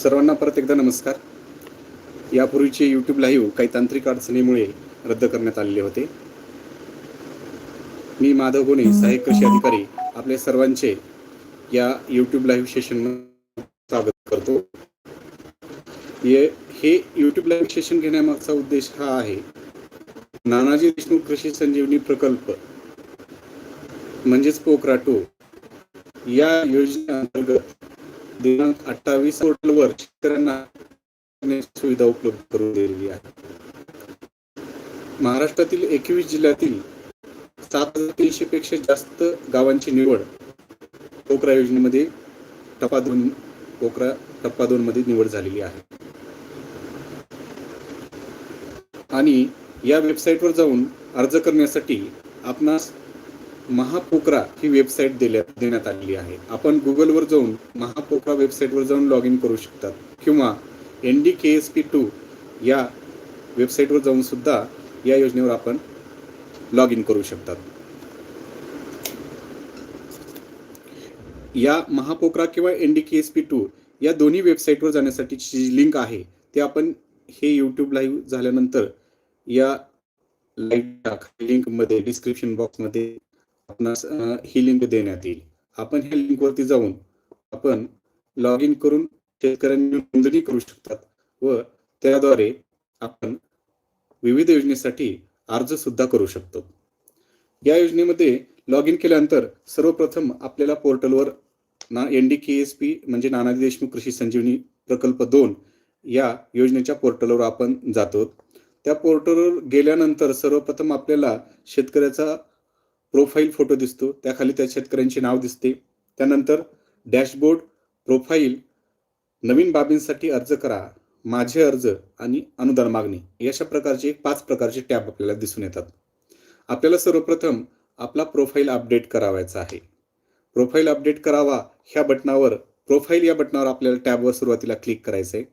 सर्वांना परत एकदा नमस्कार. यापूर्वीचे यूट्यूब लाईव्ह काही तांत्रिक अडचणीमुळे रद्द करण्यात आलेले होते. मी माधव गोणे सहाय्यक कृषी अधिकारी आपल्या सर्वांचे या यूट्यूब लाईव्ह सेशन स्वागत करतो. ये हे यूट्यूब लाईव्ह सेशन घेण्यामागचा उद्देश हा आहे नानाजी देशमुख कृषी संजीवनी प्रकल्प म्हणजेच पोकराटो या योजनेअंतर्गत दिनांक अठ्ठावीस पोर्टलवर शेतकऱ्यांना सुविधा उपलब्ध करून दिलेली आहे. महाराष्ट्रातील एकवीस जिल्ह्यातील सात हजार तीनशे पेक्षा जास्त गावांची निवड पोकरा योजनेमध्ये टप्पा दोन पोखरा टप्पा दोन मध्ये निवड झालेली आहे. आणि या वेबसाईटवर जाऊन अर्ज करण्यासाठी आपणास महापोकरा ही वेबसाईट दिल्या देण्यात आलेली आहे. आपण गुगलवर जाऊन महापोकरा वेबसाईटवर जाऊन लॉग इन करू शकतात. किंवा N D K S P two या वेबसाईटवर जाऊन सुद्धा या योजनेवर आपण लॉग इन करू शकतात. या महापोकरा किंवा N D K S P two या दोन्ही वेबसाईटवर जाण्यासाठीची जी लिंक आहे ते आपण हे यूट्यूब लाईव्ह झाल्यानंतर या लाईव्ह लिंकमध्ये डिस्क्रिप्शन बॉक्समध्ये आपणास ही लिंक देण्यात येईल. आपण ह्या लिंकवरती जाऊन आपण लॉग इन करून शेतकऱ्यांनी नोंदणी करू शकतात व त्याद्वारे आपण विविध योजनेसाठी अर्ज सुद्धा करू शकतो. या योजनेमध्ये लॉग इन केल्यानंतर सर्वप्रथम आपल्याला पोर्टलवर ना N D K S P म्हणजे नानाजी देशमुख कृषी संजीवनी प्रकल्प दोन या योजनेच्या पोर्टलवर आपण जातो. त्या पोर्टलवर गेल्यानंतर सर्वप्रथम आपल्याला शेतकऱ्याचा प्रोफाईल फोटो दिसतो. त्याखाली त्या शेतकऱ्यांचे नाव दिसते. त्यानंतर डॅशबोर्ड प्रोफाईल नवीन बाबींसाठी अर्ज करा माझे अर्ज आणि अनुदान मागणी अशा प्रकारचे पाच प्रकारचे टॅब आपल्याला दिसून येतात. आपल्याला सर्वप्रथम आपला प्रोफाईल अपडेट करावायचा आहे. प्रोफाईल अपडेट करावा ह्या बटनावर प्रोफाईल या बटनावर आपल्याला टॅबवर सुरुवातीला क्लिक करायचं आहे.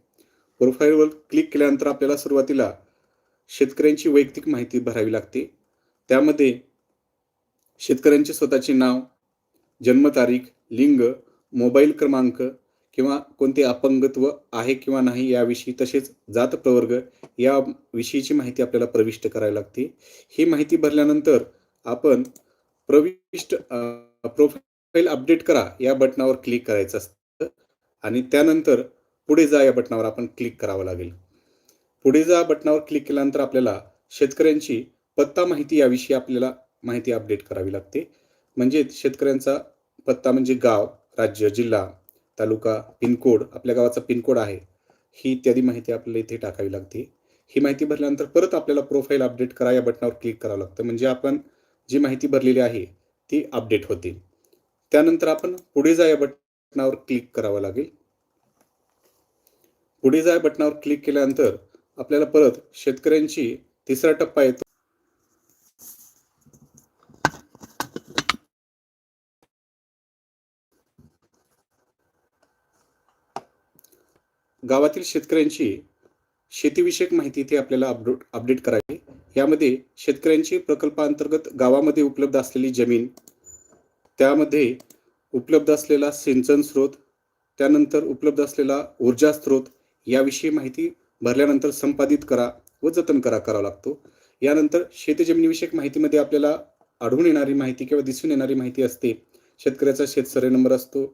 प्रोफाईलवर क्लिक केल्यानंतर आपल्याला सुरुवातीला शेतकऱ्यांची वैयक्तिक माहिती भरावी लागते. त्यामध्ये शेतकऱ्यांचे स्वतःचे नाव जन्मतारीख लिंग मोबाईल क्रमांक किंवा कोणते अपंगत्व आहे किंवा नाही याविषयी तसेच जात प्रवर्ग याविषयीची माहिती आपल्याला प्रविष्ट करावी लागते. ही माहिती भरल्यानंतर आपण प्रविष्ट प्रोफाईल अपडेट करा या बटनावर क्लिक करायचं असतं आणि त्यानंतर पुढे जा या बटनावर आपण क्लिक करावं लागेल. पुढे जा बटनावर क्लिक केल्यानंतर आपल्याला शेतकऱ्यांची पत्ता माहिती याविषयी आपल्याला माहिती अपडेट करावी लागते. म्हणजे शेतकऱ्यांचा पत्ता म्हणजे गाव राज्य जिल्हा तालुका पिनकोड आपल्या गावाचा पिनकोड आहे. ही इत्यादी माहिती आपल्याला इथे टाकावी लागते. ही माहिती भरल्यानंतर परत आपल्याला प्रोफाईल अपडेट करा या बटनावर क्लिक करावं लागतं. म्हणजे आपण जी माहिती भरलेली आहे ती अपडेट होते. त्यानंतर आपण पुढे जा या बटनावर क्लिक करावं लागेल. पुढे जा या बटनावर क्लिक केल्यानंतर आपल्याला परत शेतकऱ्यांची तिसरा टप्पा येतो. गावातील शेतकऱ्यांची शेतीविषयक माहिती इथे आपल्याला अपडेट अपडेट करावी. यामध्ये शेतकऱ्यांची प्रकल्पांतर्गत गावामध्ये उपलब्ध असलेली जमीन त्यामध्ये उपलब्ध असलेला सिंचन स्रोत त्यानंतर उपलब्ध असलेला ऊर्जा स्रोत याविषयी माहिती भरल्यानंतर संपादित करा व जतन करा करावा लागतो. यानंतर शेतजमिनीविषयक माहितीमध्ये आपल्याला आढळून येणारी माहिती किंवा दिसून येणारी माहिती असते. शेतकऱ्याचा शेतसर्वे नंबर असतो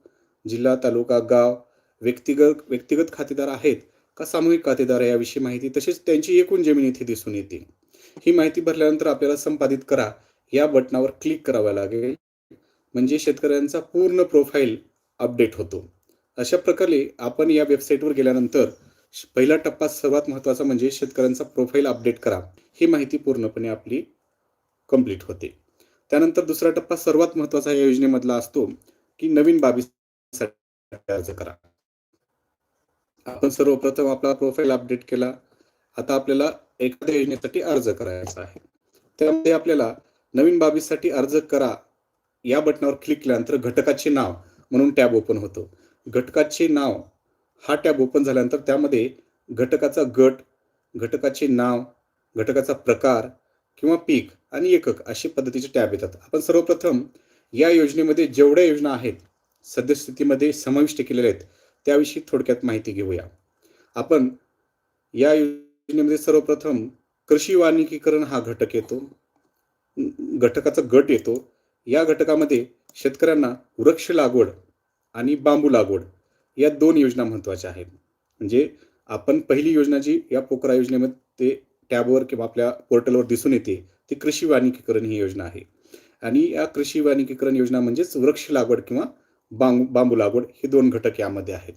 जिल्हा तालुका गाव व्यक्तिगत व्यक्तिगत खातेदार आहेत का सामूहिक खातेदार आहे याविषयी माहिती तसेच त्यांची एकूण जमीन इथे दिसून येते. ही माहिती भरल्यानंतर आपल्याला संपादित करा. या बटनावर क्लिक करावं लागेल. म्हणजे शेतकऱ्यांचा पूर्ण प्रोफाईल अपडेट होतो. अशा प्रकारे आपण या वेबसाईटवर गेल्यानंतर श- पहिला टप्पा सर्वात महत्त्वाचा म्हणजे शेतकऱ्यांचा प्रोफाईल अपडेट करा. ही माहिती पूर्णपणे आपली कंप्लीट होते. त्यानंतर दुसरा टप्पा सर्वात महत्त्वाचा या योजनेमधला असतो की नवीन बाबीसाठी अर्ज करा. आपण सर्वप्रथम आपला प्रोफाईल अपडेट केला. आता आपल्याला एखाद्या योजनेसाठी अर्ज करायचा आहे. त्यामध्ये आपल्याला नवीन बाबीसाठी अर्ज करा. या बटनावर क्लिक केल्यानंतर घटकाचे नाव म्हणून टॅब ओपन होतो. घटकाचे नाव हा टॅब ओपन झाल्यानंतर त्यामध्ये घटकाचा गट घटकाचे नाव घटकाचा प्रकार किंवा पीक आणि एकक अशी पद्धतीचे टॅब येतात. आपण सर्वप्रथम या योजनेमध्ये जेवढ्या योजना आहेत सद्यस्थितीमध्ये समाविष्ट केलेल्या आहेत त्याविषयी थोडक्यात माहिती घेऊया. आपण या योजनेमध्ये सर्वप्रथम कृषी वानिकीकरण हा घटक येतो. घटकाचा गट येतो. या घटकामध्ये शेतकऱ्यांना वृक्ष लागवड आणि बांबू लागवड या दोन योजना महत्त्वाच्या आहेत. म्हणजे आपण पहिली योजना जी या पोकरा योजनेमध्ये टॅबवर किंवा आपल्या पोर्टलवर दिसून येते ती कृषी वानिकीकरण ही योजना आहे. आणि या कृषी वानिकीकरण योजना म्हणजेच वृक्ष लागवड किंवा बांबू बांबू लागवड हे दोन घटक यामध्ये आहेत.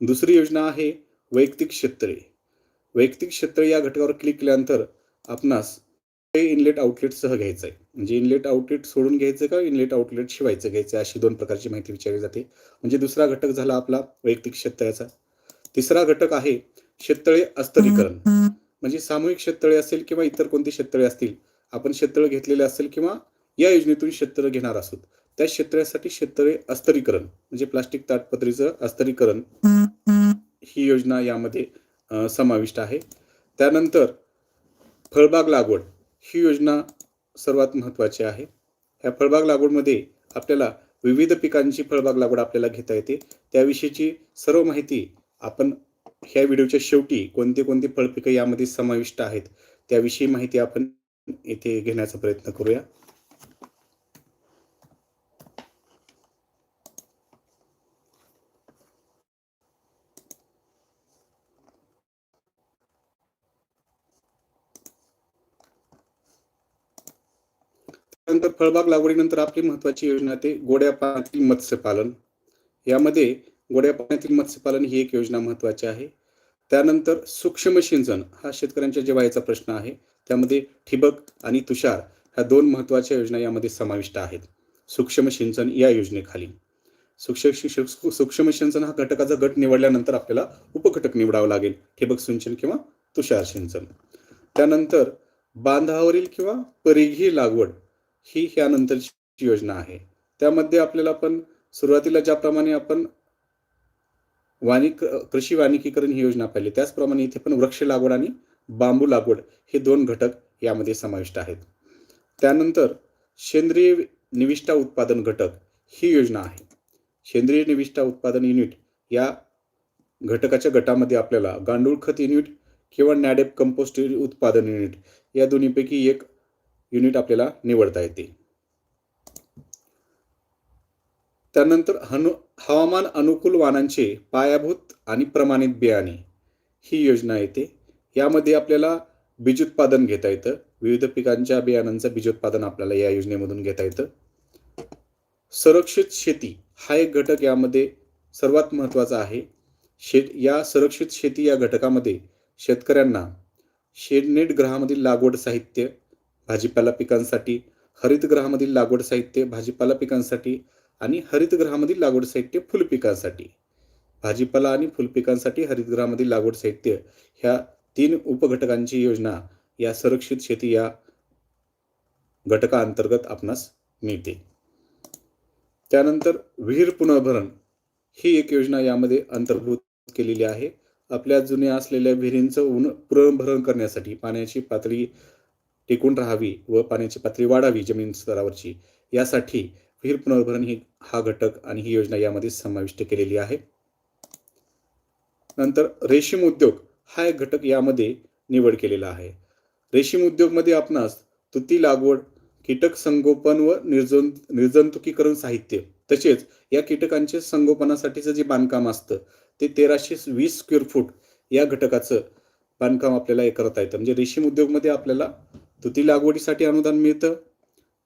दुसरी योजना आहे वैयक्तिक क्षेत्रे. वैयक्तिक क्षेत्र या घटकावर क्लिक केल्यानंतर आपणास ते इनलेट आउटलेट सह घ्यायचं आहे म्हणजे इनलेट आउटलेट सोडून घ्यायचं का इनलेट आउटलेट शिवायचं घ्यायचं अशी दोन प्रकारची माहिती विचारली जाते. म्हणजे दुसरा घटक झाला आपला वैयक्तिक शेततळ्याचा तिसरा घटक आहे शेततळे अस्तरीकरण. म्हणजे सामूहिक शेततळे असेल किंवा इतर कोणती शेततळे असतील आपण शेततळ घेतलेले असेल किंवा या योजनेतून शेततळ घेणार असोत त्या शेततळ्यासाठी शेततळे अस्तरीकरण म्हणजे प्लास्टिक ताटपत्रीचं अस्तरीकरण ही योजना यामध्ये समाविष्ट आहे. त्यानंतर फळबाग लागवड ही योजना सर्वात महत्त्वाची आहे. ह्या फळबाग लागवडमध्ये आपल्याला विविध पिकांची फळबाग लागवड आपल्याला घेता येते. त्याविषयीची सर्व माहिती आपण ह्या व्हिडिओच्या शेवटी कोणते कोणते फळपिकं यामध्ये समाविष्ट आहेत त्याविषयी माहिती आपण येथे घेण्याचा प्रयत्न करूया त्यानंतर फळबाग लागवडीनंतर आपली महत्वाची योजना ते गोड्या पाण्यातील मत्स्यपालन. यामध्ये गोड्या पाण्यातील मत्स्यपालन ही एक योजना महत्वाची आहे. त्यानंतर सूक्ष्म सिंचन हा शेतकऱ्यांच्या जिवायचा प्रश्न आहे. त्यामध्ये ठिबक आणि तुषार ह्या दोन महत्त्वाच्या योजना यामध्ये समाविष्ट आहेत. सूक्ष्म सिंचन या योजनेखाली. सूक्ष्म सूक्ष्म सिंचन हा घटकाचा गट निवडल्यानंतर आपल्याला उपघटक निवडावा लागेल. ठिबक सिंचन किंवा तुषार सिंचन. त्यानंतर बांधावरील किंवा परिघी लागवड ही ह्यानंतरची योजना आहे. त्यामध्ये आपल्याला पण सुरुवातीला ज्याप्रमाणे आपण वानिक कृषी वानिकीकरण ही योजना पाहिली त्याचप्रमाणे इथे पण वृक्ष लागवड आणि बांबू लागवड हे दोन घटक यामध्ये समाविष्ट आहेत. त्यानंतर सेंद्रिय निविष्ठा उत्पादन घटक ही योजना आहे. सेंद्रिय निविष्ठा उत्पादन युनिट या घटकाच्या गटामध्ये आपल्याला गांडूळ खत युनिट किंवा नॅडेप कंपोस्ट उत्पादन युनिट या दोन्हीपैकी एक युनिट आपल्याला निवडता येते. त्यानंतर हनु हवामान अनुकूल वाहनांचे पायाभूत आणि प्रमाणित बियाणे ही योजना येते. यामध्ये आपल्याला बीज उत्पादन घेता येतं. विविध पिकांच्या बियाणांचं बीजोत्पादन आपल्याला या योजनेमधून घेता येतं. संरक्षित शेती हा एक घटक यामध्ये सर्वात महत्त्वाचा आहे. शेत या संरक्षित शेती या घटकामध्ये शेतकऱ्यांना शेडनेट ग्रहामधील लागवड साहित्य भाजीपाला पिकांसाठी हरितगृहामधील लागवड साहित्य भाजीपाला पिकांसाठी आणि हरितगृहामधील लागवड साहित्य फुलपिकांसाठी भाजीपाला आणि फुलपिकांसाठी हरितगृहामधील लागवड साहित्य ह्या तीन उपघटकांची योजना या संरक्षित शेती या घटकाअंतर्गत आपणास मिळते. त्यानंतर विहीर पुनर्भरण ही एक योजना यामध्ये अंतर्भूत केलेली आहे. आपल्या जुन्या असलेल्या विहिरींचं उन पुनर्भरण करण्यासाठी पाण्याची पातळी टिकून राहावी व पाण्याची पातळी वाढावी जमीन स्तरावरची. यासाठी विहीर पुनर्भरण ही हा घटक आणि ही योजना यामध्ये समाविष्ट केलेली आहे. नंतर रेशीम उद्योग हा एक घटक यामध्ये निवड केलेला आहे. रेशीम उद्योगमध्ये आपणास तुती लागवड कीटक संगोपन व निर्जन निर्जंतुकीकरण साहित्य तसेच या कीटकांचे संगोपनासाठीचं जे बांधकाम असतं ते तेराशे वीस स्क्वेअर फूट या घटकाचं बांधकाम आपल्याला हे करता येतं. म्हणजे रेशीम उद्योगमध्ये आपल्याला तुती लागवडीसाठी अनुदान मिळतं.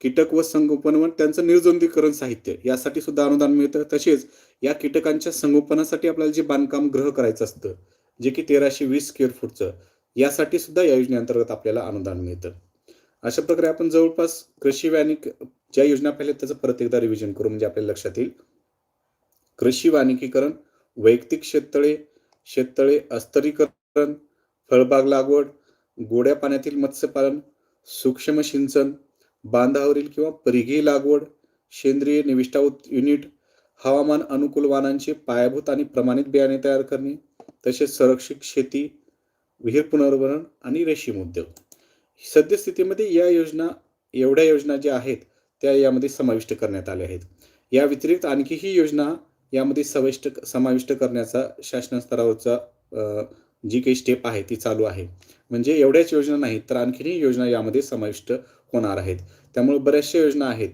कीटक व संगोपन व त्यांचं निर्जंतुकीकरण साहित्य यासाठी सुद्धा अनुदान मिळतं. तसेच या कीटकांच्या संगोपनासाठी आपल्याला जे बांधकाम ग्रह करायचं असतं जे की तेराशे वीस स्क्वेअर फूटचं यासाठी सुद्धा या योजनेअंतर्गत आपल्याला अनुदान मिळतं. अशा प्रकारे आपण जवळपास कृषी वैनिक ज्या योजना पाहिल्या त्याचं परत एकदा रिव्हिजन करू म्हणजे आपल्याला लक्षात येईल. कृषी वानिकीकरण वैयक्तिक शेततळे शेततळे अस्तरीकरण फळबाग लागवड गोड्या पाण्यातील मत्स्यपालन सूक्ष्म सिंचन बांधावरील किंवा परिघी लागवड सेंद्रिय निविष्ठा युनिट हवामान अनुकूल वाहनांचे पायाभूत आणि प्रमाणित बियाणे तयार करणे तसेच संरक्षित शेती विहीर पुनर्भरण आणि रेशीम उद्योग. सद्यस्थितीमध्ये या योजना एवढ्या योजना ज्या आहेत त्या यामध्ये समाविष्ट करण्यात आल्या आहेत. या व्यतिरिक्त आणखीही योजना यामध्ये समाविष्ट समाविष्ट करण्याचा शासन स्तरावरचा जी काही स्टेप आहे ती चालू आहे. म्हणजे एवढ्याच योजना नाहीत तर आणखीनही योजना यामध्ये समाविष्ट होणार आहेत. त्यामुळे बऱ्याचशा योजना आहेत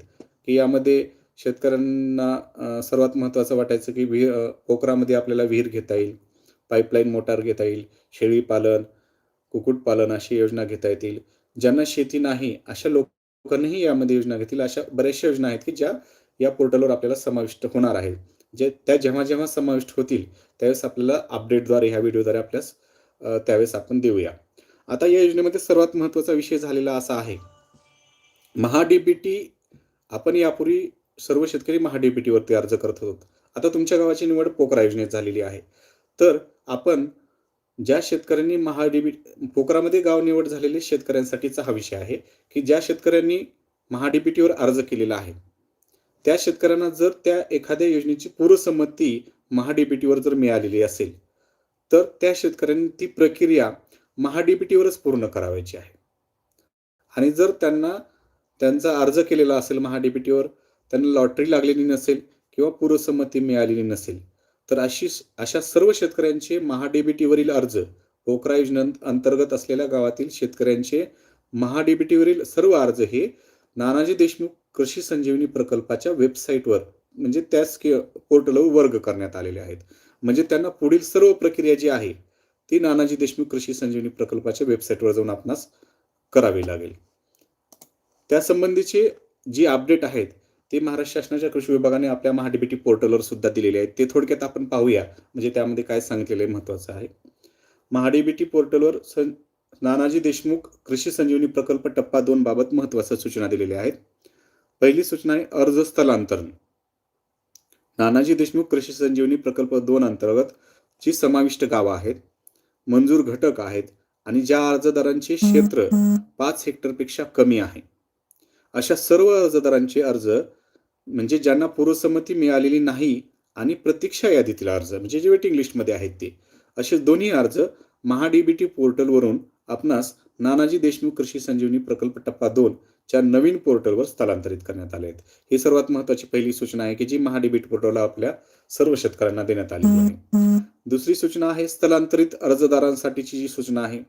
की यामध्ये शेतकऱ्यांना सर्वात महत्त्वाचं वाटायचं की विहीर अ, पोखरामध्ये आपल्याला विहीर घेता येईल पाईपलाईन मोटार घेता येईल शेळीपालन कुक्कुटपालन अशी योजना घेता येतील. ज्यांना शेती नाही अशा लोकांनीही यामध्ये योजना घेतील. अशा बऱ्याचशा योजना आहेत की ज्या या पोर्टलवर आपल्याला समाविष्ट होणार आहेत. जे त्या जेव्हा जेव्हा समाविष्ट होतील त्यावेळेस आपल्याला अपडेटद्वारे ह्या व्हिडिओद्वारे आपल्यास त्यावेळेस आपण देऊया. आता या योजनेमध्ये सर्वात महत्त्वाचा विषय झालेला असा आहे. महाडीबीटी आपण यापूर्वी सर्व शेतकरी महाडीबीटीवरती अर्ज करत होतो. आता तुमच्या गावाची निवड पोकरा योजनेत झालेली आहे. तर आपण ज्या शेतकऱ्यांनी महाडीबी पोकरामध्ये गाव निवड झालेले शेतकऱ्यांसाठीचा हा विषय आहे की ज्या शेतकऱ्यांनी महाडीबीटीवर अर्ज केलेला आहे त्या शेतकऱ्यांना जर त्या एखाद्या योजनेची पूर्वसंमती महाडीबीटीवर जर मिळालेली असेल तर त्या शेतकऱ्यांनी ती प्रक्रिया महाडीबीटीवरच पूर्ण करावायची आहे. आणि जर त्यांना त्यांचा अर्ज केलेला असेल महाडीबीटीवर त्यांना लॉटरी लागलेली नसेल किंवा पूर्वसंमती मिळालेली नसेल तर अशी अशा सर्व शेतकऱ्यांचे महाडीबीटीवरील अर्ज पोखरा योजने अंतर्गत असलेल्या गावातील शेतकऱ्यांचे महाडीबीटीवरील सर्व अर्ज हे नानाजी देशमुख कृषी संजीवनी प्रकल्पाच्या वेबसाईटवर म्हणजे त्याच पोर्टलवर वर्ग करण्यात आलेले आहेत. म्हणजे त्यांना पुढील सर्व प्रक्रिया जी आहे ती नानाजी देशमुख कृषी संजीवनी प्रकल्पाच्या वेबसाईटवर जाऊन आपणास करावी लागेल. त्यासंबंधीचे जी अपडेट आहेत ते महाराष्ट्र शासनाच्या कृषी विभागाने आपल्या महाडीबीटी पोर्टलवर सुद्धा दिलेले आहेत. ते थोडक्यात आपण पाहूया म्हणजे त्यामध्ये काय सांगितलेलं आहे महत्वाचं आहे. महाडीबीटी पोर्टलवर सं नानाजी देशमुख कृषी संजीवनी प्रकल्प टप्पा दोन बाबत महत्त्वाच्या सूचना दिलेल्या आहेत. पहिली सूचना आहे अर्ज स्थलांतरण. नानाजी देशमुख कृषी संजीवनी प्रकल्प दोन अंतर्गत जी समाविष्ट गावं आहेत मंजूर घटक आहेत आणि ज्या अर्जदारांचे क्षेत्र पाच हेक्टरपेक्षा कमी आहे. अशा सर्व अर्जदारांचे अर्ज म्हणजे ज्यांना पूर्वसंमती मिळालेली नाही आणि प्रतीक्षा यादीतील अर्ज म्हणजे जे वेटिंग लिस्टमध्ये आहेत ते असे दोन्ही अर्ज महाडीबीटी पोर्टलवरून आपणास नानाजी देशमुख कृषी संजीवनी प्रकल्प टप्पा दोन च्या नवीन पोर्टलवर स्थलांतरित करण्यात आले आहेत. ही सर्वात महत्वाची पहिली सूचना आहे की जी महाडिबीट पोर्टलला आपल्या सर्व शेतकऱ्यांना देण्यात आलेली आहे. दुसरी सूचना आहे स्थलांतरित अर्जदारांसाठीची जी सूचना आहे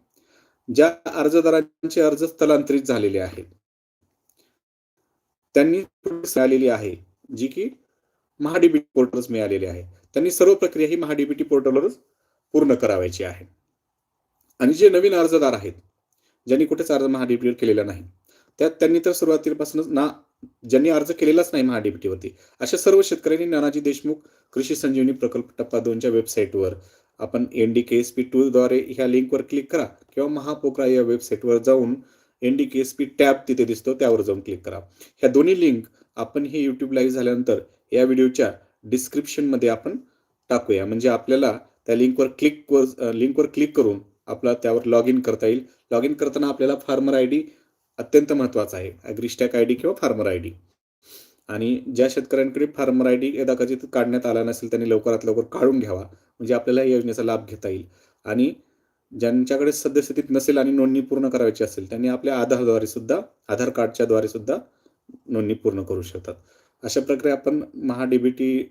ज्या अर्जदारांचे अर्ज स्थलांतरित झालेले आहेत. त्यांनी मिळालेली आहे जी की महाडीबीटी पोर्टलच मिळालेली आहे. त्यांनी सर्व प्रक्रिया ही महाडीबीटी पोर्टलवरच पूर्ण करावायची आहे. आणि जे नवीन अर्जदार आहेत ज्यांनी कुठेच अर्ज महाडीबीटीवर केलेला नाही त्यात त्यांनी तर सुरुवातीपासूनच ना ज्यांनी अर्ज केलेलाच नाही महाडीबीटीवरती अशा सर्व शेतकऱ्यांनी नानाजी देशमुख कृषी संजीवनी प्रकल्प टप्पा दोनच्या वेबसाईटवर आपण N D K S P two द्वारे ह्या लिंकवर क्लिक करा किंवा महापोकरा या वेबसाईटवर जाऊन N D K S P tab तिथे दिसतो त्यावर जाऊन क्लिक करा. ह्या दोन्ही लिंक आपण हे युट्यूब लाईव्ह झाल्यानंतर या व्हिडिओच्या डिस्क्रिप्शनमध्ये आपण टाकूया. म्हणजे आपल्याला त्या लिंकवर क्लिक लिंकवर क्लिक करून आपला त्यावर लॉग इन करता येईल. लॉग इन करताना आपल्याला फार्मर आय डी अत्यंत महत्त्वाचा आहे. ॲग्रिस्टॅक आय डी किंवा फार्मर आय डी. आणि ज्या शेतकऱ्यांकडे फार्मर आय डी कदाचित काढण्यात आला नसेल त्यांनी लवकरात लवकर काढून घ्यावा. म्हणजे आपल्याला या योजनेचा लाभ घेता येईल. आणि ज्यांच्याकडे सद्यस्थितीत नसेल आणि नोंदणी पूर्ण करायची असेल त्यांनी आपल्या आधारद्वारे सुद्धा आधार कार्डच्या द्वारे सुद्धा नोंदणी पूर्ण करू शकतात. अशा प्रकारे आपण महाडीबीटी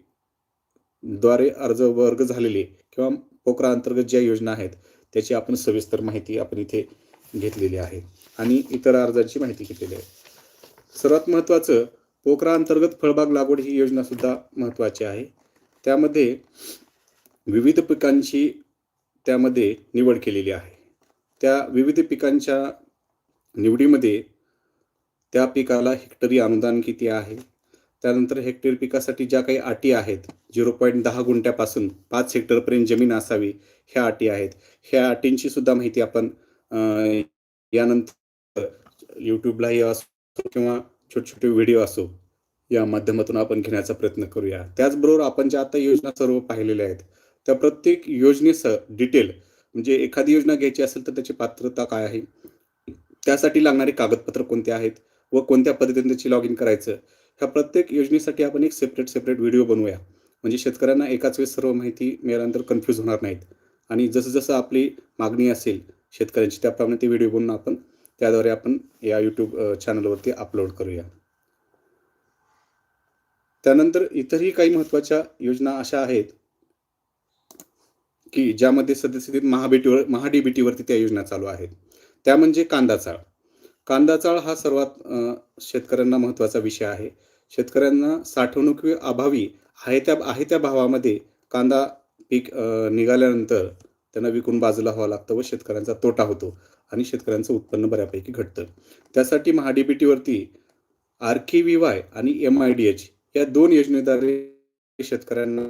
द्वारे अर्ज वर्ग झालेले किंवा पोकरा अंतर्गत ज्या योजना आहेत त्याची आपण सविस्तर माहिती आपण इथे घेतलेली आहे. आणि इतर अर्जांची माहिती घेतलेली आहे. सर्वात महत्त्वाचं पोखरा अंतर्गत फळबाग लागवड ही योजनासुद्धा महत्त्वाची आहे. त्यामध्ये विविध पिकांची त्यामध्ये निवड केलेली आहे. त्या विविध पिकांच्या निवडीमध्ये त्या पिकाला हेक्टरी अनुदान किती आहे? त्यानंतर हेक्टर पिकासाठी ज्या काही अटी आहेत झिरो पॉईंट दहा गुंठ्यापासून पाच हेक्टरपर्यंत जमीन असावी ह्या अटी आहेत. ह्या अटींची सुद्धा माहिती आपण यानंतर यूट्यूबलाही असो किंवा छोटे छोटे व्हिडिओ असो या माध्यमातून आपण घेण्याचा प्रयत्न करूया. त्याचबरोबर आपण ज्या आता योजना सर्व पाहिलेल्या आहेत त्या प्रत्येक योजनेसह डिटेल म्हणजे एखादी योजना घ्यायची असेल तर त्याची पात्रता काय आहे? त्यासाठी लागणारे कागदपत्र कोणते आहेत? व कोणत्या पद्धतीने त्याची लॉग इन करायचं? ह्या प्रत्येक योजनेसाठी आपण एक सेपरेट सेपरेट व्हिडिओ बनवूया. म्हणजे शेतकऱ्यांना एकाच वेळेस सर्व माहिती मिळाल्यानंतर कन्फ्यूज होणार नाहीत. आणि जसं जसं आपली मागणी असेल शेतकऱ्यांची त्याप्रमाणे ते व्हिडिओ बनवून आपण त्याद्वारे आपण या यूट्यूब चॅनलवरती अपलोड करूया. त्यानंतर इतरही काही महत्त्वाच्या योजना अशा आहेत की ज्यामध्ये सद्यस्थितीत महाबीटीवर महाडीबीटीवरती त्या योजना चालू आहेत. त्या म्हणजे कांदा चाळ. कांदा चाळ हा सर्वात शेतकऱ्यांना महत्त्वाचा विषय आहे. शेतकऱ्यांना साठवणुकी अभावी आहे त्या आहे त्या भावामध्ये कांदा पीक निघाल्यानंतर त्यांना विकून बाजूला व्हावं लागतं व शेतकऱ्यांचा तोटा होतो. आणि शेतकऱ्यांचं उत्पन्न बऱ्यापैकी घटतं. त्यासाठी महाडीबीटीवरती आर के व्ही वाय आणि एम आय डी एच या दोन योजनेद्वारे शेतकऱ्यांना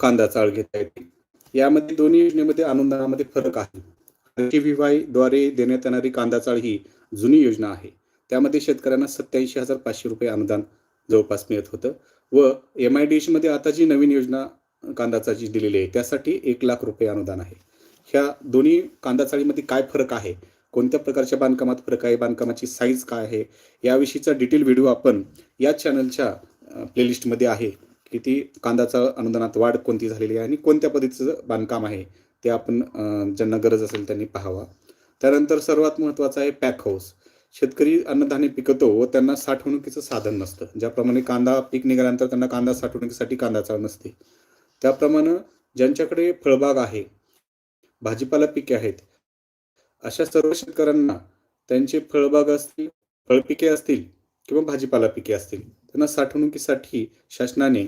कांदा चाळ घेता येते. यामध्ये दोन्ही योजनेमध्ये अनुदानामध्ये फरक आहे. आर के व्ही वायद्वारे देण्यात येणारी कांदा चाळ ही जुनी योजना आहे. त्यामध्ये शेतकऱ्यांना सत्याऐंशी हजार पाचशे रुपये अनुदान जवळपास मिळत होतं व एम आय डी एच मध्ये आता जी नवीन योजना कांदाचा जी दिलेली आहे त्यासाठी एक लाख रुपये अनुदान आहे. ह्या दोन्ही कांदा चाळीमध्ये काय फरक आहे? कोणत्या प्रकारच्या बांधकामात फरक आहे? बांधकामाची साईज काय आहे? याविषयीचा डिटेल व्हिडिओ आपण या चॅनलच्या प्लेलिस्टमध्ये आहे. की ती कांदाचा अनुदानात वाढ कोणती झालेली आहे आणि कोणत्या पद्धतीचं बांधकाम आहे? ते आपण ज्यांना गरज असेल त्यांनी पाहावा. त्यानंतर सर्वात महत्त्वाचं आहे पॅक हाऊस शेतकरी अन्नधान्य पिकवतो व त्यांना साठवणुकीचं साधन नसतं. ज्याप्रमाणे कांदा पीक निघाल्यानंतर त्यांना कांदा साठवणुकीसाठी कांदा चाळ नसते. त्याप्रमाणे ज्यांच्याकडे फळबाग आहे भाजीपाला पिके आहेत. अशा सर्व शेतकऱ्यांना त्यांचे फळबाग असतील फळपिके असतील किंवा भाजीपाला पिके असतील त्यांना साठवणुकीसाठी शासनाने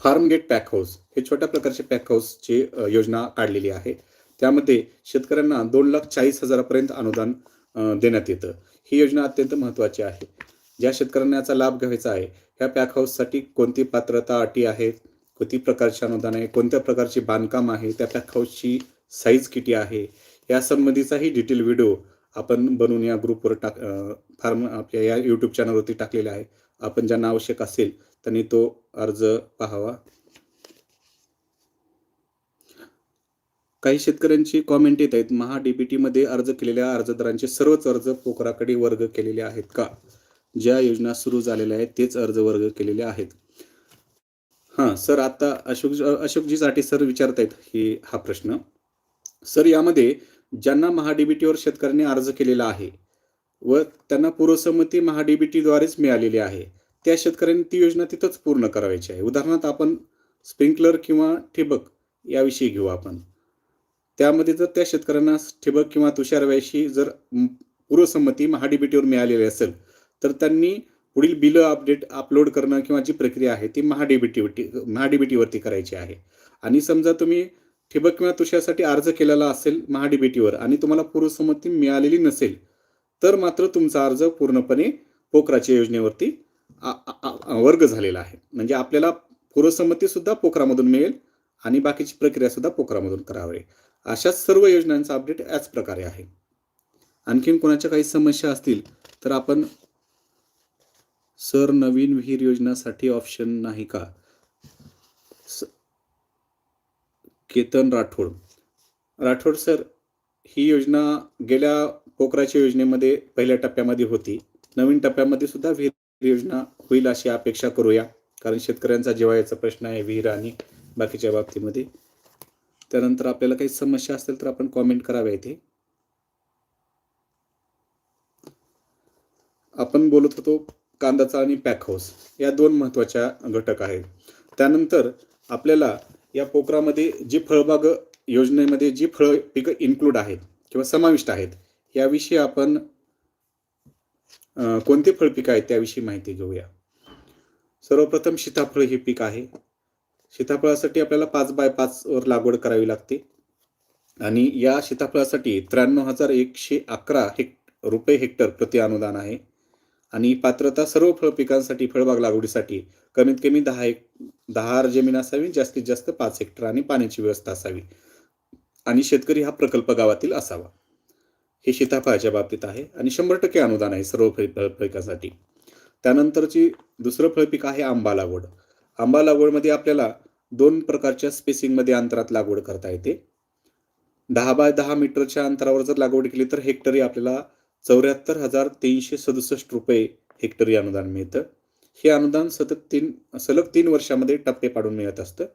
फार्म गेट पॅक हाऊस हे छोट्या प्रकारचे पॅक हाऊसची योजना काढलेली आहे. त्यामध्ये शेतकऱ्यांना दोन लाख चाळीस हजारापर्यंत अनुदान देण्यात येतं. ही योजना अत्यंत महत्त्वाची आहे. ज्या शेतकऱ्यांना याचा लाभ घ्यायचा आहे ह्या पॅक हाऊससाठी कोणती पात्रता अटी आहेत? किती प्रकारचे अनुदान आहे कोणत्या प्रकारचे बांधकाम आहे त्यातल्या पॅक साईज किती आहे या संबंधीचाही डिटेल व्हिडिओ आपण बनवून या ग्रुपवर टाक फार्म आपल्या या यूट्यूब चॅनलवरती टाकलेला आहे. आपण ज्यांना आवश्यक असेल त्यांनी तो अर्ज पाहावा. काही शेतकऱ्यांची कॉमेंट येत आहेत महा डीबीटी मध्ये अर्ज केलेल्या अर्जदारांचे सर्वच अर्ज पोखराकडे वर्ग केलेले आहेत का? ज्या योजना सुरू झालेल्या आहेत तेच अर्ज वर्ग केलेले आहेत. हां सर आता अशोक अशोकजीसाठी सर विचारत आहेत ही हा प्रश्न. सर यामध्ये ज्यांना महाडीबीटीवर शेतकऱ्यांनी अर्ज केलेला आहे व त्यांना पूर्वसंमती महाडीबीटीद्वारेच मिळालेली आहे त्या शेतकऱ्यांनी ती योजना तिथंच पूर्ण करायची आहे. उदाहरणार्थ आपण स्प्रिंकलर किंवा ठिबक याविषयी घेऊ आपण. त्यामध्ये जर त्या शेतकऱ्यांना ठिबक किंवा तुषारव्याशी जर पूर्वसंमती महाडीबीटीवर मिळालेली असेल तर त्यांनी पुढील बिलं अपडेट अपलोड करणं किंवा जी प्रक्रिया आहे ती महाडीबीटीवरती महाडीबीटीवरती करायची आहे. आणि समजा तुम्ही ठिबक किंवा तुषारसाठी अर्ज केलेला असेल महाडीबीटीवर आणि तुम्हाला पूर्वसंमती मिळालेली नसेल तर मात्र तुमचा अर्ज पूर्णपणे पोखराच्या योजनेवरती आ- वर्ग झालेला आहे. म्हणजे आपल्याला पूर्वसंमती सुद्धा पोखरामधून मिळेल आणि बाकीची प्रक्रिया सुद्धा पोखरामधून करावी. अशा सर्व योजनांचा अपडेट याच प्रकारे आहे. आणखीन कोणाच्या काही समस्या असतील तर आपण सर नवीन विहीर योजनासाठी ऑप्शन नाही का? स- केतन राठोड. राठोड सर ही योजना गेल्या पोखराच्या योजनेमध्ये पहिल्या टप्प्यामध्ये होती. नवीन टप्प्यामध्ये सुद्धा विहीर योजना होईल अशी अपेक्षा करूया कारण शेतकऱ्यांचा जेवायचा प्रश्न आहे विहीर आणि बाकीच्या बाबतीमध्ये. त्यानंतर आपल्याला काही समस्या असतील तर आपण कॉमेंट कराव्या इथे. आपण बोलत होतो कांदाचा आणि पॅक हाऊस या दोन महत्त्वाच्या घटक आहेत. त्यानंतर आपल्याला या पोखरामध्ये जी फळबाग योजनेमध्ये जी फळ पिकं इन्क्लूड आहेत किंवा समाविष्ट आहेत याविषयी आपण कोणते फळ पिकं आहेत त्याविषयी माहिती घेऊया. सर्वप्रथम सीताफळ हे पीक आहे. सीताफळासाठी आपल्याला पाच बाय पाच वर लागवड करावी लागते. आणि या सीताफळासाठी त्र्याण्णव हजार एकशे अकरा हेक् रुपये हेक्टर प्रति अनुदान आहे. आणि पात्रता सर्व फळ पिकांसाठी फळबाग लागवडीसाठी कमीत कमी दहा एक दहा आर जमीन असावी जास्तीत जास्त पाच हेक्टर आणि पाण्याची व्यवस्था असावी. आणि शेतकरी हा प्रकल्प गावातील असावा. हे सीताफळाच्या बाबतीत आहे आणि शंभर टक्के अनुदान आहे सर्व फळ फळ पिकासाठी. त्यानंतरची दुसरं फळपीक आहे आंबा लागवड. आंबा लागवडमध्ये आपल्याला दोन प्रकारच्या स्पेसिंगमध्ये अंतरात लागवड करता येते. दहा बाय दहा मीटरच्या अंतरावर जर लागवड केली तर हेक्टरी आपल्याला चौऱ्याहत्तर हजार तीनशे सदुसष्ट रुपये हेक्टरी अनुदान मिळतं. हे अनुदान सतत तीन सलग तीन वर्षामध्ये टप्पे पाडून मिळत असतं.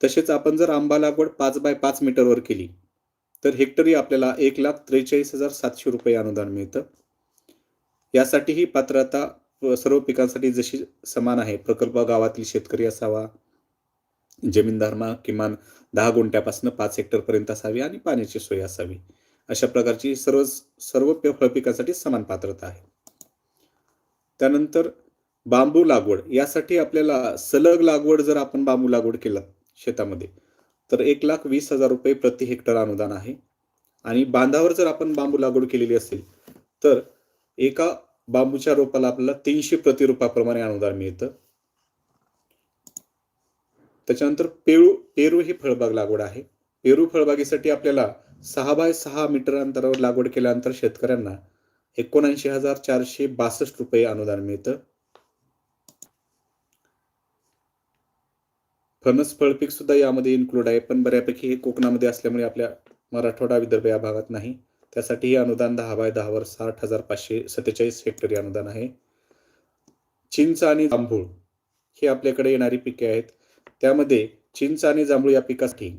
तसेच आपण जर आंबा लागवड पाच बाय पाच मीटरवर केली तर हेक्टरी आपल्याला एक लाख त्रेचाळीस हजार सातशे रुपये अनुदान मिळतं. यासाठीही पात्रता सर्व पिकांसाठी जशी समान आहे. प्रकल्प गावातील शेतकरी असावा जमीनदार मा किमान दहा गुंठ्यापासून पाच हेक्टरपर्यंत असावी आणि पाण्याची सोय असावी. अशा प्रकारची सर्व सर्व पे- फळपिकांसाठी समान पात्रता आहे. त्यानंतर बांबू लागवड यासाठी आपल्याला सलग लागवड जर आपण बांबू लागवड केलं शेतामध्ये तर एक लाख वीस हजार रुपये प्रति हेक्टर अनुदान आहे. आणि बांधावर जर आपण बांबू लागवड केलेली असेल तर एका बांबूच्या रोपाला आपल्याला तीनशे प्रतिरूपाप्रमाणे अनुदान मिळतं. त्याच्यानंतर पेरू पेरू ही फळबाग लागवड आहे. पेरू फळबागेसाठी आपल्याला सहा बाय सहा मीटर अंतरावर लागवड केल्यानंतर शेतकऱ्यांना एकोणऐंशी हजार चारशे बासष्ट रुपये अनुदान मिळतं. फणस फळपीक सुद्धा यामध्ये इन्क्लूड आहे पण बऱ्यापैकी हे कोकणामध्ये असल्यामुळे आपल्या मराठवाडा विदर्भ या भागात नाही. त्यासाठी हे अनुदान दहा बाय दहावर साठ हजार पाचशे सत्तेचाळीस हेक्टरी अनुदान आहे. चिंच आणि जांभूळ ही आपल्याकडे येणारी पिके आहेत. त्यामध्ये चिंच आणि जांभूळ या पिकासाठी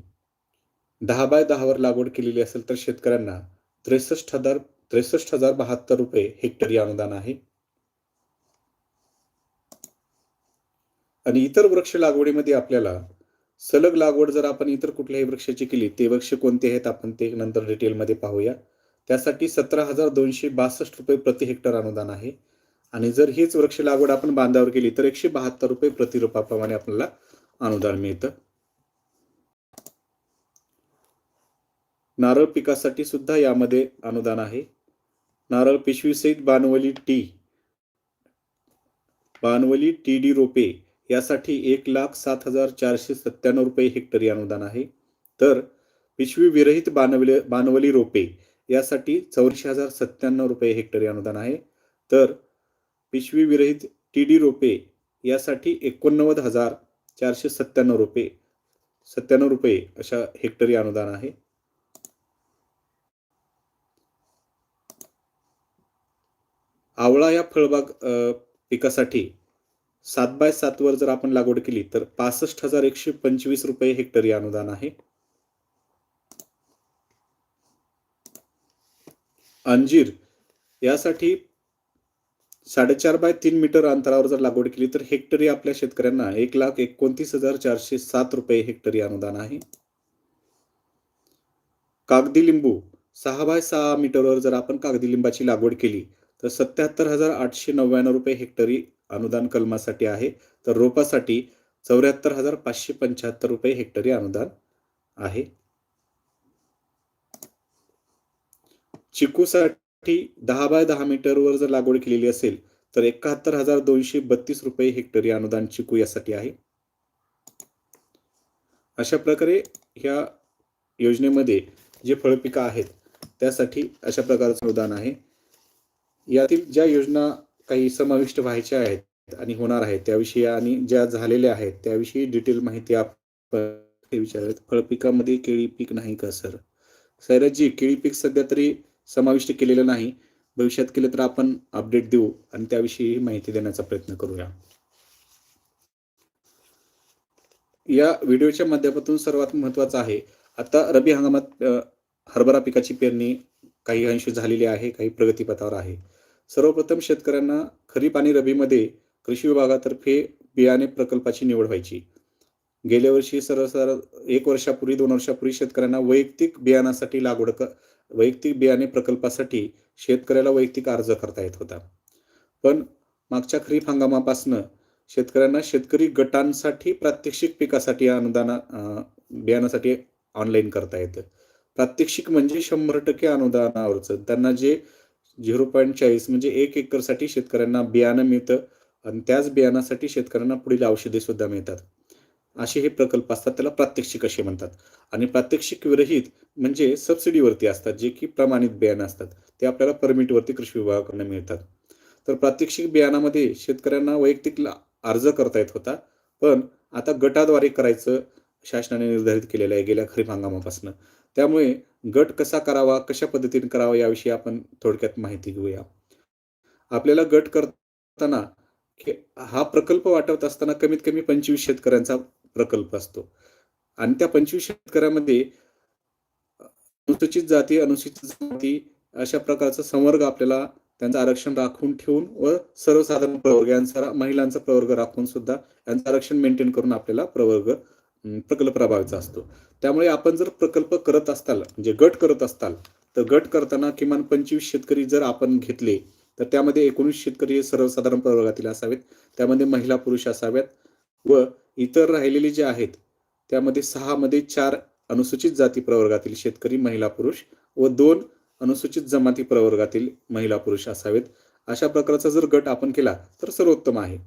दहा बाय दहावर लागवड केलेली असेल तर शेतकऱ्यांना त्रेसष्ट हजार त्रेसष्ट हजार बहात्तर रुपये हेक्टरी अनुदान आहे. आणि इतर वृक्ष लागवडीमध्ये आपल्याला सलग लागवड जर आपण इतर कुठल्याही वृक्षाची केली ते वृक्ष कोणते आहेत आपण ते नंतर डिटेलमध्ये पाहूया. त्यासाठी सतरा हजार दोनशे बासष्ट रुपये प्रति हेक्टर अनुदान आहे. आणि जर हीच वृक्ष लागवड आपण बांधावर केली तर एकशे बहात्तर रुपये प्रतिरूपाप्रमाणे आपल्याला अनुदान मिळतं. नारळ पिकासाठी सुद्धा यामध्ये अनुदान आहे. नारळ पिशवीसहित Banavali T Banavali T D रोपे यासाठी एक लाख सात हजार चारशे सत्त्याण्णव रुपये हेक्टरी अनुदान आहे. तर पिशवी विरहित बानवले बानवली रोपे यासाठी चौऱ्याऐंशी हजार सत्त्याण्णव रुपये हेक्टरी अनुदान आहे. तर पिशवी विरहित टी डी रोपे यासाठी एकोणनव्वद हजार चारशे सत्त्याण्णव रुपये सत्त्याण्णव रुपये अशा हेक्टरी अनुदान आहे. आवळा या फळबाग पिकासाठी सात बाय सातवर जर आपण लागवड केली तर पासष्ट हजार एकशे पंचवीस रुपये हेक्टरी अनुदान आहे. अंजीर यासाठी साडेचार बाय तीन मीटर अंतरावर जर लागवड केली तर हेक्टरी आपल्या शेतकऱ्यांना एक लाख एकोणतीस हजार चारशे सात रुपये हेक्टरी अनुदान आहे. कागदी लिंबू सहा बाय सहा मीटरवर जर आपण कागदी लिंबाची लागवड केली तर सत्याहत्तर हजार आठशे नव्याण्णव रुपये हेक्टरी अनुदान कलमासाठी आहे. तर रोपासाठी चौऱ्याहत्तर हजार पाचशे पंच्याहत्तर रुपये हेक्टरी अनुदान आहे. चिकूसाठी दहा बाय दहा मीटरवर जर लागवड केलेली असेल तर एकाहत्तर हजार दोनशे बत्तीस रुपये हेक्टरी अनुदान चिकू यासाठी आहे. अशा प्रकारे ह्या योजनेमध्ये जे फळपिकं आहेत त्यासाठी अशा प्रकारचं अनुदान आहे. यातील ज्या योजना काही समाविष्ट व्हायच्या आहेत आणि होणार आहेत त्याविषयी आणि ज्या झालेल्या आहेत त्याविषयी डिटेल माहिती आपण विचारत फळपिकामध्ये केळी पीक नाही का सर? सैराजी केळी पीक सध्या तरी समाविष्ट केलेलं नाही. भविष्यात केलं तर आपण अपडेट देऊ आणि त्याविषयी माहिती देण्याचा प्रयत्न करूया. या व्हिडिओच्या माध्यमातून सर्वात महत्वाचं आहे आता रबी हंगामात हरभरा पिकाची पेरणी काही अंशी झालेली आहे काही प्रगतीपथावर आहे. सर्वप्रथम शेतकऱ्यांना खरीप आणि रबीमध्ये कृषी विभागातर्फे बियाणे प्रकल्पाची निवड व्हायची. गेल्या वर्षी सरसर एक वर्षापूर्वी दोन वर्षापूर्वी शेतकऱ्यांना वैयक्तिक बियाणासाठी लागवड क वैयक्तिक बियाणे प्रकल्पासाठी शेतकऱ्याला वैयक्तिक अर्ज करता येत होता. पण मागच्या खरीप हंगामापासनं शेतकऱ्यांना शेतकरी गटांसाठी प्रात्यक्षिक पिकासाठी अनुदान बियाणासाठी ऑनलाईन करता येतं. प्रात्यक्षिक म्हणजे शंभर टक्के अनुदानावरचं. त्यांना जे झिरो पॉईंट चाळीस म्हणजे एक एकरसाठी शेतकऱ्यांना बियाणं मिळतं आणि त्याच बियाणासाठी शेतकऱ्यांना पुढील औषधे सुद्धा मिळतात. असे हे प्रकल्प असतात त्याला प्रात्यक्षिक असे म्हणतात. आणि प्रात्यक्षिक विरहित म्हणजे सबसिडीवरती असतात जे की प्रमाणित बियाणं असतात. ते आपल्याला परमिटवरती कृषी विभागाकडून मिळतात. तर प्रात्यक्षिक बियाणामध्ये शेतकऱ्यांना वैयक्तिक अर्ज करता येत होता पण आता गटाद्वारे करायचं शासनाने निर्धारित केलेलं आहे गेल्या खरीप हंगामापासून. त्यामुळे गट कसा करावा कशा पद्धतीने करावा याविषयी आपण थोडक्यात माहिती घेऊया. आपल्याला गट करताना हा प्रकल्प वाटवत असताना कमीत कमी पंचवीस शेतकऱ्यांचा प्रकल्प असतो. आणि त्या पंचवीस शेतकऱ्यामध्ये अनुसूचित जाती अनुसूचित जाती अशा प्रकारचा संवर्ग आपल्याला त्यांचं आरक्षण राखून ठेवून व सर्वसाधारण प्रवर्ग यांचा महिलांचा प्रवर्ग राखून सुद्धा यांचं आरक्षण मेंटेन करून आपल्याला प्रवर्ग प्रकल्प राबवायचा असतो. त्यामुळे आपण जर प्रकल्प करत असताल म्हणजे गट करत असताल तर गट करताना किमान पंचवीस शेतकरी जर आपण घेतले तर त्यामध्ये एकोणीस शेतकरी हे सर्वसाधारण प्रवर्गातील असावेत. त्यामध्ये महिला पुरुष असाव्यात व इतर राहिलेले जे आहेत त्यामध्ये सहा मध्ये चार अनुसूचित जाती प्रवर्गातील शेतकरी महिला पुरुष व दोन अनुसूचित जमाती प्रवर्गातील महिला पुरुष असावेत. अशा प्रकारचा जर गट आपण केला तर सर्वोत्तम आहे.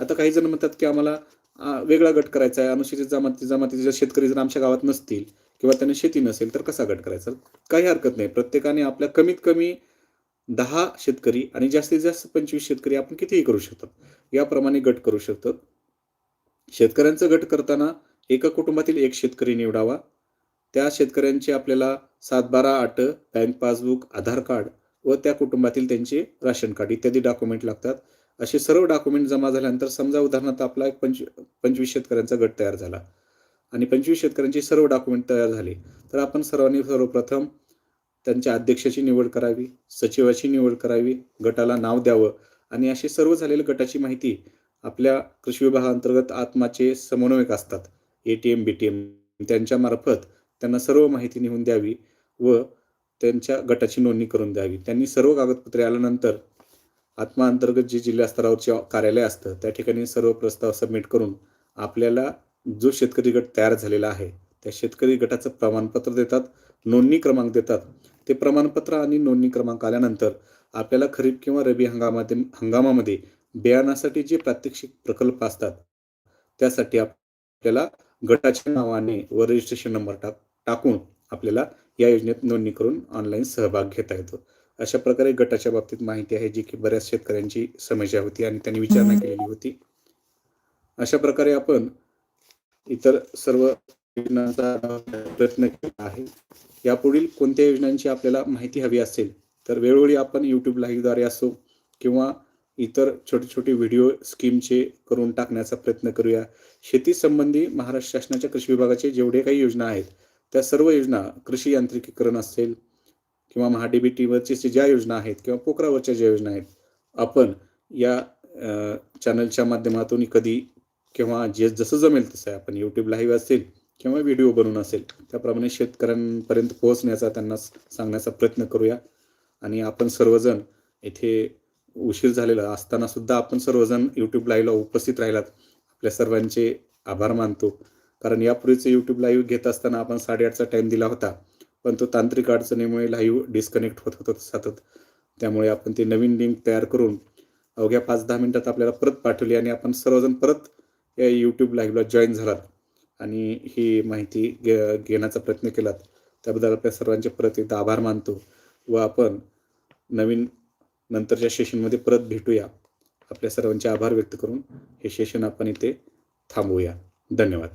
आता काही जण म्हणतात की आम्हाला वेगळा गट करायचा आहे. अनुसूचित जमाती जमातीचे जर शेतकरी जर आमच्या गावात नसतील किंवा त्यांना शेती नसेल तर कसा गट करायचा? काही हरकत नाही. प्रत्येकाने आपल्या कमीत कमी दहा शेतकरी आणि जास्तीत जास्त पंचवीस शेतकरी आपण कितीही करू शकतात याप्रमाणे गट करू शकतो. शेतकऱ्यांचा गट करताना एका कुटुंबातील एक शेतकरी निवडावा. त्या शेतकऱ्यांचे आपल्याला सात बारा आठ बँक पासबुक आधार कार्ड व त्या कुटुंबातील त्यांचे राशन कार्ड इत्यादी डॉक्युमेंट लागतात. असे सर्व डॉक्युमेंट जमा झाल्यानंतर समजा उदाहरणार्थ आपला एक पंच पंचवीस शेतकऱ्यांचा गट तयार झाला आणि पंचवीस शेतकऱ्यांचे सर्व डॉक्युमेंट तयार झाले तर आपण सर्वांनी सर्वप्रथम त्यांच्या अध्यक्षाची निवड करावी सचिवाची निवड करावी गटाला नाव द्यावं आणि असे सर्व झालेल्या गटाची माहिती आपल्या कृषी विभागाअंतर्गत आत्माचे समन्वयक असतात A T M B T M त्यांच्यामार्फत त्यांना सर्व माहिती लिहून द्यावी व त्यांच्या गटाची नोंदणी करून द्यावी. त्यांनी सर्व कागदपत्रे आल्यानंतर आत्मा अंतर्गत जे जिल्हा स्तरावरचे कार्यालय असतं त्या ठिकाणी सर्व प्रस्ताव सबमिट करून आपल्याला जो शेतकरी गट तयार झालेला आहे त्या शेतकरी गटाचं प्रमाणपत्र देतात नोंदणी क्रमांक देतात. ते प्रमाणपत्र आणि नोंदणी क्रमांक आल्यानंतर आपल्याला खरीप किंवा रब्बी हंगामामध्ये हंगामामध्ये बियाणासाठी जे प्रात्यक्षिक प्रकल्प असतात त्यासाठी आपल्याला गटाच्या नावाने व रजिस्ट्रेशन नंबर टाक टाकून आपल्याला या योजनेत नोंदणी करून ऑनलाईन सहभाग घेता येतो. अशा प्रकारे गटाच्या बाबतीत माहिती आहे जी की बऱ्याच शेतकऱ्यांची समस्या होती आणि त्यांनी विचारणा केलेली होती. अशा प्रकारे आपण इतर सर्व योजनांचा प्रयत्न केला आहे. यापुढील कोणत्या योजनांची आपल्याला माहिती हवी असेल तर वेळोवेळी आपण यूट्यूब लाईव्हद्वारे असो किंवा इतर छोटे छोटे व्हिडिओ स्कीमचे करून टाकण्याचा प्रयत्न करूया. शेती संबंधी महाराष्ट्र शासनाच्या कृषी विभागाचे जेवढे काही योजना आहेत त्या सर्व योजना कृषी यांत्रिकीकरण असेल किंवा महाडीबीटीवरची जे ज्या योजना आहेत किंवा पोखरावरच्या ज्या योजना आहेत आपण या चॅनलच्या माध्यमातून कधी किंवा जे जसं जमेल तसं आपण यूट्यूब लाईव्ह असेल किंवा व्हिडिओ बनवून असेल त्याप्रमाणे शेतकऱ्यांपर्यंत पोहोचण्याचा त्यांना सांगण्याचा प्रयत्न करूया. आणि आपण सर्वजण येथे उशीर झालेला असताना सुद्धा आपण सर्वजण यूट्यूब लाईव्हला उपस्थित राहिलात. आपल्या सर्वांचे आभार मानतो. कारण यापूर्वीचे यूट्यूब लाईव्ह घेत असताना आपण साडेआठचा टाईम दिला होता. पण तो तांत्रिक अडचणीमुळे लाईव्ह डिस्कनेक्ट होत होतो सतत त्यामुळे आपण ते नवीन लिंक तयार करून अवघ्या पाच दहा मिनिटात आपल्याला परत पाठवली आणि आपण सर्वजण परत या यूट्यूब लाईव्हला जॉईन झालात. आणि ही माहिती घे घेण्याचा प्रयत्न केलात. त्याबद्दल आपल्या सर्वांचे परत एकदा आभार मानतो व आपण नवीन नंतरच्या सेशनमध्ये परत भेटूया. आपल्या सर्वांचे आभार व्यक्त करून हे सेशन आपण इथे थांबवूया. धन्यवाद.